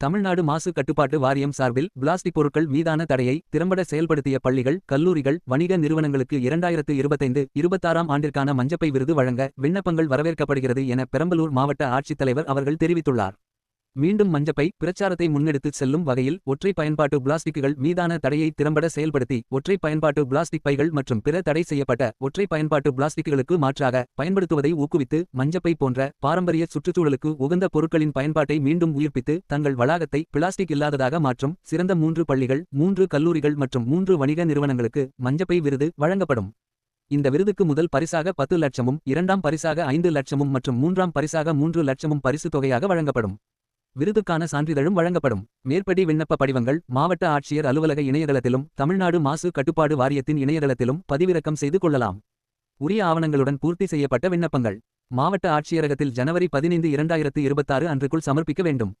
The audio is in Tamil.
தமிழ்நாடு மாசு கட்டுப்பாட்டு வாரியம் சார்பில் பிளாஸ்டிக் பொருட்கள் மீதான தடையை திறம்பட செயல்படுத்திய பள்ளிகள் கல்லூரிகள் வணிக நிறுவனங்களுக்கு இரண்டாயிரத்து இருபத்தைந்து இருபத்தாறாம் ஆண்டிற்கான மஞ்சப்பை விருது வழங்க விண்ணப்பங்கள் வரவேற்கப்படுகிறது என பெரம்பலூர் மாவட்ட ஆட்சித்தலைவர் அவர்கள் தெரிவித்துள்ளார். மீண்டும் மஞ்சப்பை பிரச்சாரத்தை முன்னெடுத்துச் செல்லும் வகையில் ஒற்றை பயன்பாட்டு பிளாஸ்டிக்குகள் மீதான தடையை திறம்பட செயல்படுத்தி ஒற்றை பயன்பாட்டு பிளாஸ்டிக் பைகள் மற்றும் பிற தடை செய்யப்பட்ட ஒற்றை பயன்பாட்டு பிளாஸ்டிக்குகளுக்கு மாற்றாக பயன்படுத்துவதை ஊக்குவித்து மஞ்சப்பை போன்ற பாரம்பரிய சுற்றுச்சூழலுக்கு உகந்த பொருட்களின் பயன்பாட்டை மீண்டும் உயிர்ப்பித்து தங்கள் வளாகத்தை பிளாஸ்டிக் இல்லாததாக மாற்றும் சிறந்த மூன்று பள்ளிகள் மூன்று கல்லூரிகள் மற்றும் மூன்று வணிக நிறுவனங்களுக்கு மஞ்சப்பை விருது வழங்கப்படும். இந்த விருதுக்கு முதல் பரிசாக பத்து லட்சமும் இரண்டாம் பரிசாக ஐந்து லட்சமும் மற்றும் மூன்றாம் பரிசாக மூன்று லட்சமும் பரிசு தொகையாக வழங்கப்படும். விருதுக்கான சான்றிதழும் வழங்கப்படும். மேற்படி விண்ணப்ப படிவங்கள் மாவட்ட ஆட்சியர் அலுவலக இணையதளத்திலும் தமிழ்நாடு மாசு கட்டுப்பாடு வாரியத்தின் இணையதளத்திலும் பதிவிறக்கம் செய்து கொள்ளலாம். உரிய ஆவணங்களுடன் பூர்த்தி செய்யப்பட்ட விண்ணப்பங்கள். மாவட்ட ஆட்சியரகத்தில் ஜனவரி பதினைந்து இரண்டாயிரத்து இருபத்தாறு அன்றுக்குள் சமர்ப்பிக்க வேண்டும்.